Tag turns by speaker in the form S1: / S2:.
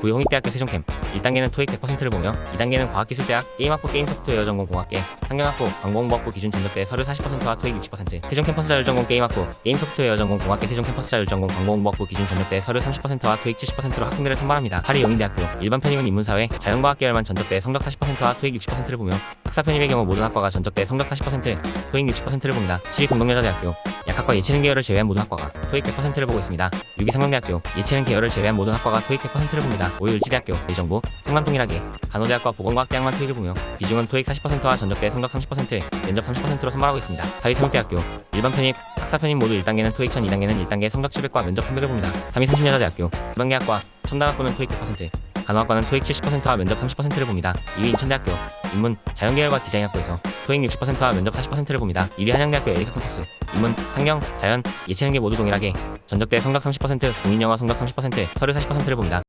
S1: 구의 홍익대학교 세종캠 1단계는 토익 100%를 보며 2단계는 과학기술대학 게임학부 게임소프트웨어 전공 공학계 상경학부 광고홍보학부 기준 전적대 서류 40%와 토익 60% 세종 캠퍼스 자율전공 게임학부 게임소프트웨어 전공 공학계 세종 캠퍼스 자율전공 광고홍보학부 기준 전적대 서류 30%와 토익 70%로 학생들을 선발합니다. 파리 용인대학교 일반 편입은 인문사회 자연과학 계열만 전적대 성적 40%와 토익 60%를 보며 학사 편입의 경우 모든 학과가 전적대 성적 40% 토익 60%를 봅니다. 7위 공동여자대학교 약학과 예체능 계열을 제외한 모든 학과가 토익 100%를 보고 있습니다. 6위 성명대학교 예체능 계열을 제외한 모든 학과가 토익 100%를 봅니다. 5위 을지대학교 의정부 성남 동일하게 간호대학과 보건과학대학만 토익을 보며 비중은 토익 40%와 전적대 성적 30% 면접 30%로 선발하고 있습니다. 4위 서울대학교 일반 편입 학사 편입 모두 1단계는 토익 1000 2단계는 1단계 성적 700과 면접 300을 봅니다. 3위 성신여자대학교 지방계학과 첨단학부는 토익 100% 간호학과는 토익 70%와 면접 30%를 봅니다. 2위 인천대학교 인문 자연계열과 디자인학부에서 토익 60%와 면접 40%를 봅니다. 1위 한양대학교 에리카 캠퍼스 인문, 상경, 자연, 예체능계 모두 동일하게 전적대 성적 30%, 공인영어 성적 30%, 서류 40%를 봅니다.